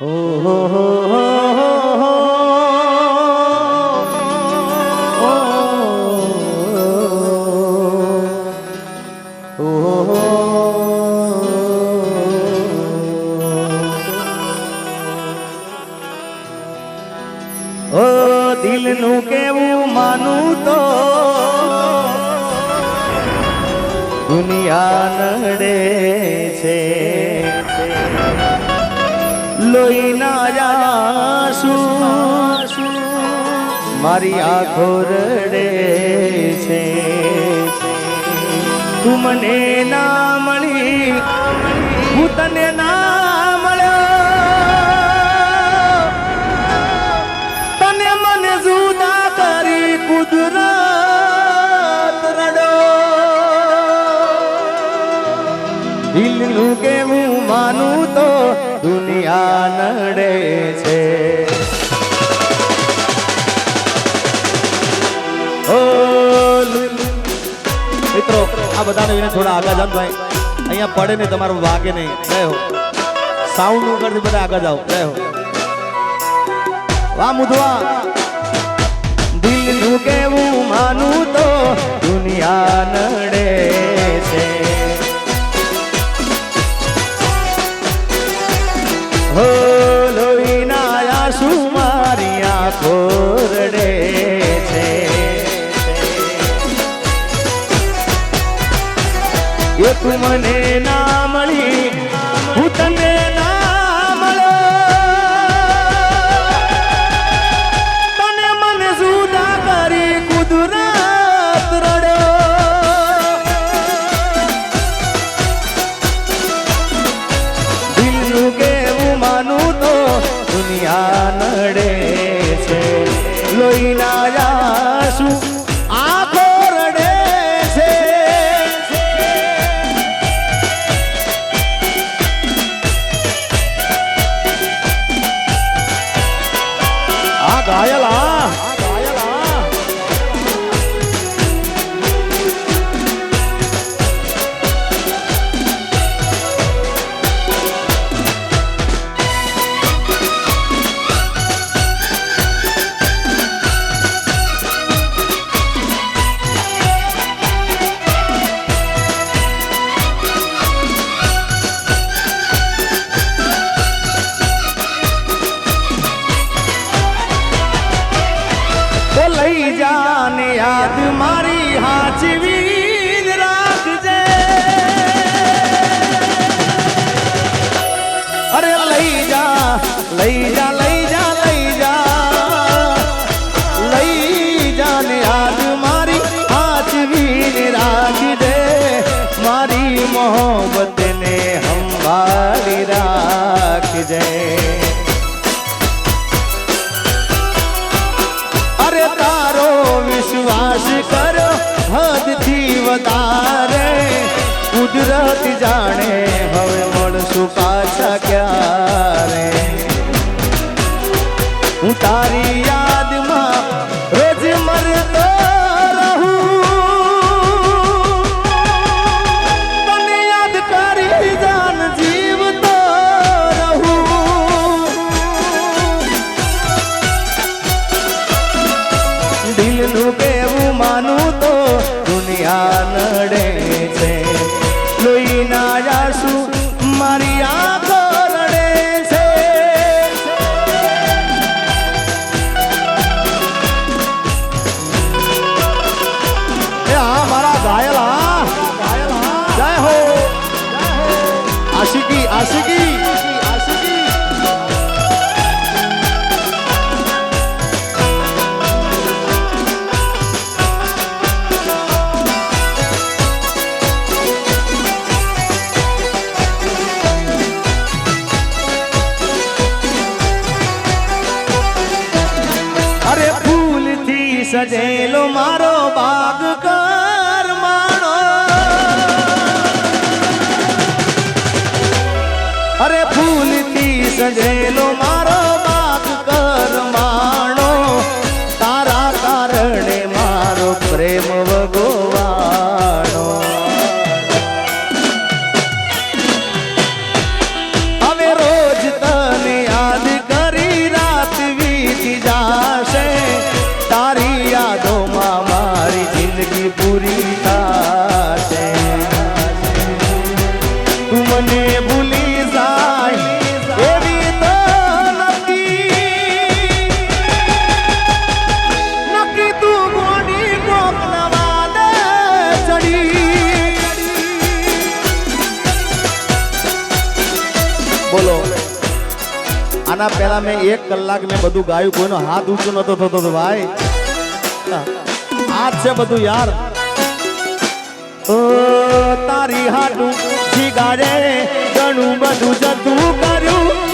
હો હો હો જાસુ મારી આંખો રડે છે. તું મને ના મળી હું તને ના નડે છે. મિત્રો, આ બધાને વિને થોડા આગળ જાઓ ભાઈ. અહીંયા પડે ને તમારું વાગે નહીં. ગયો સાઉન્ડનું કરતી બધા આગળ જાઓ. હો. વાહ, મુધવા. દિલનું કેવું માનું તો, દુનિયા નડે છે. હો લોહીના આંસુ મારી આંખો રડે છે. એ મને ના મળી લોહીના આંસુ મળશું પાછા ક્યારે? હું તારી યાદમાં રોજ મરતો આશિકી પૂરી ભૂલી જાય આના પહેલા મેં એક કલાક મેં બધું ગાયું, કોઈનો હાથ ઊંચો નતો થતો ભાઈ. આ છે બધું યાર. તારી હાટું જીગાડે ઘણું બધું જતું કર્યું.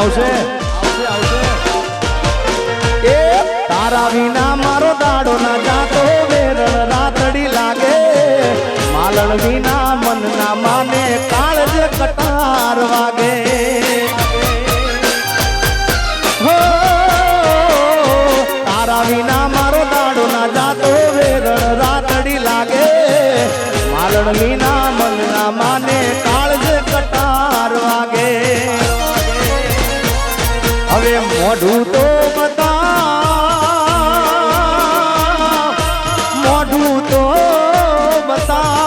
આવશે? આવશે તારા વિના મારો દાડો ના જાતો વેરણ રાતડી લાગે. માલણ વિના મન ના માને કાળજ કટાર વાગે. 三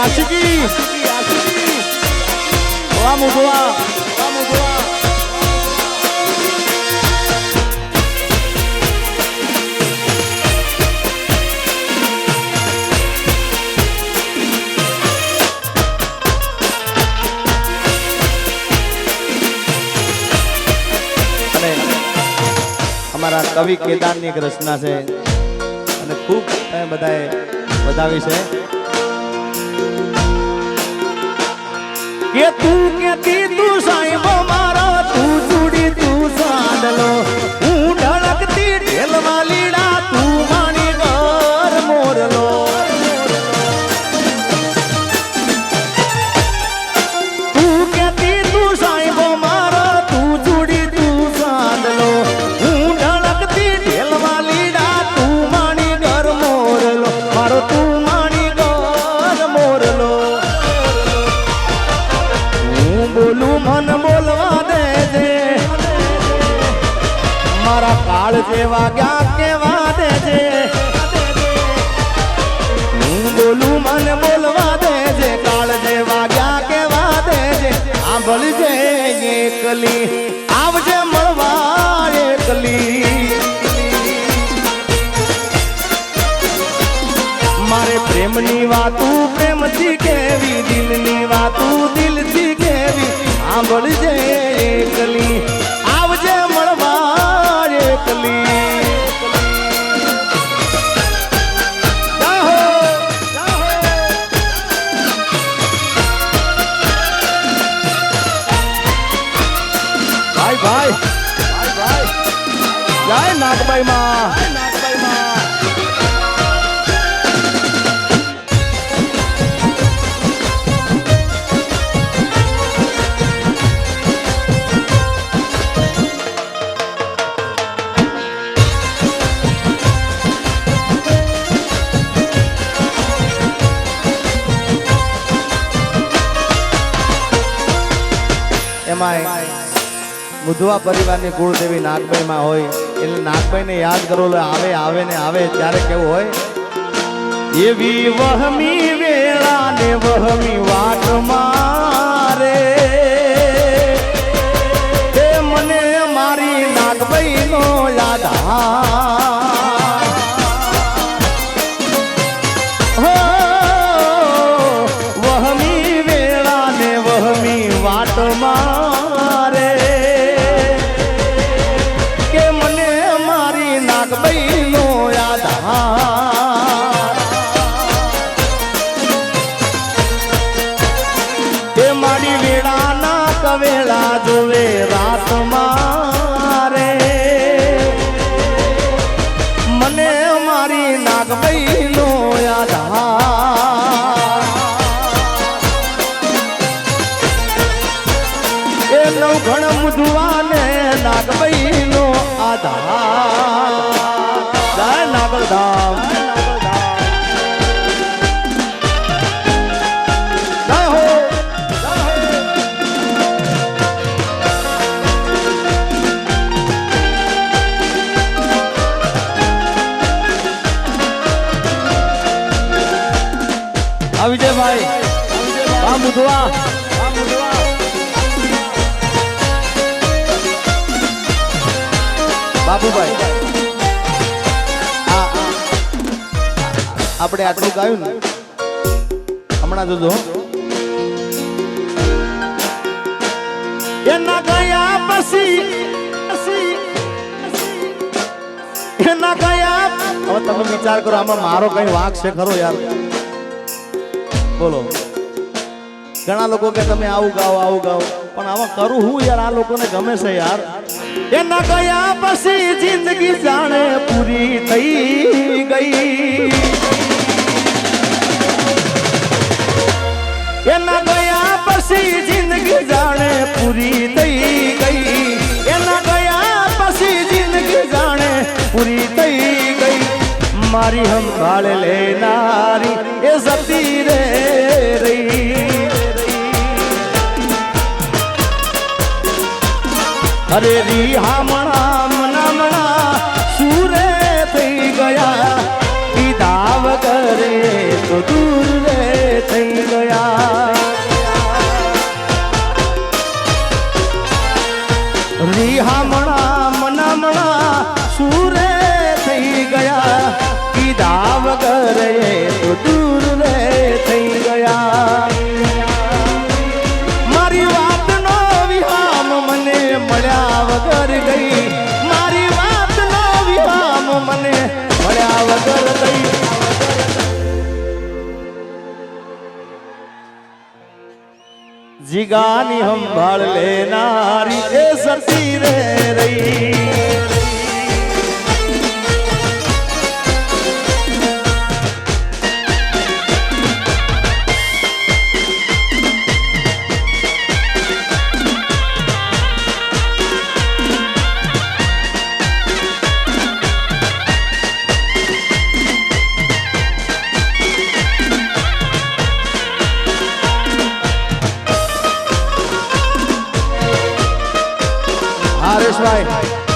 આશિકી. વાહ મુગવા અમારા કવિ કેદારની એક રચના છે. અને ખૂબ બધાએ વધાવી છે. કે તું કેતી તું સાહેબો મારો? તું ચૂડી તું સાંડલો. હું ઢળકતી ઢેલમાં લીડા કાળ ગયા કેવા દે છે. હું બોલું મને બોલવા દેજે, કાળ જેવા ગયા કેવા દેજે આંભળજે એકલી, આવજે મળવા એકલી. મારે પ્રેમની વાતું પ્રેમથી કેવી, દિલની વાતું દિલથી કેવી સાંભળજે એકલી, આવજે મળવા મુધવા પરિવારની કુળદેવી નાગભાઈમાં હોય, એટલે નાગભાઈને યાદ કરો આવે આવે ને આવે, ત્યારે કેવું હોય? એવી વહમી મારી વેળા ના કવેળા જોવે રાત મુધવા આ. આપણે આટલું ગાયું ને હમણાં જોજો એના ગયા પછી, એના ગયા હવે તમે વિચાર કરો આમાં મારો કઈ વાંક છે ખરો યાર. બોલો. ઘણા લોકો કે તમે આવું ગાઓ આવું ગાઓ. પણ આમાં કરું હું યાર, આ લોકોને ગમે છે યાર. એના ગયા પછી જિંદગી જાણે પૂરી થઈ ગઈ. એના ગયા પછી જિંદગી જાણે પૂરી થઈ ગઈ. એના ગયા પછી જિંદગી જાણે પૂરી થઈ ગઈ. મારી સંભાળ લેનારી એ સતી રે અરે રી હામણા મનામણા સુરે થઈ ગયા પીધા વગરે તો દૂર રે થઈ ગયા રી હામણા જીગાની સંભાળ લેનારી એ સતી રે રહી. હરેશભાઈ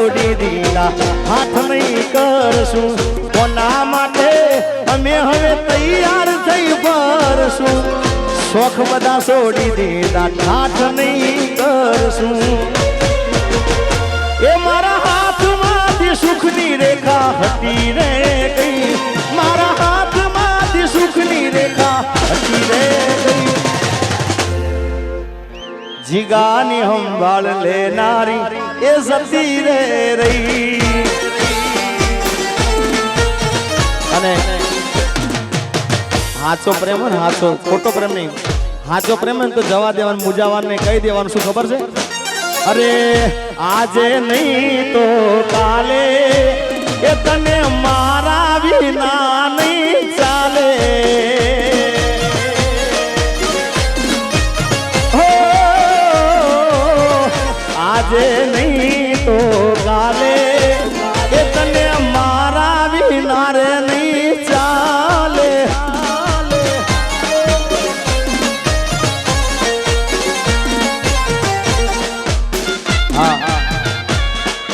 છોડી દીધા. હાથ નહીં કરશું. કોના માટે? અમે હવે તૈયાર થઈ પરશું. શોખ બધા છોડી દીધા. હાથ નહીં કરશું. એ મારા હાથમાંથી સુખની રેખા હતી રે ગઈ. મારા હાથમાંથી સુખની રેખા હતી રે ગઈ. જીગાની હંભાળ લેનારી એ સતી રે રહી અને હાચો પ્રેમ ને હાચો ખોટો પ્રેમ નહીં. હાચો પ્રેમ ને તો જવા દેવાનું મુજાવાનું કહી દેવાનું, શું ખબર છે? અરે આજે નહીં તો કાલે એ તને મારા વિના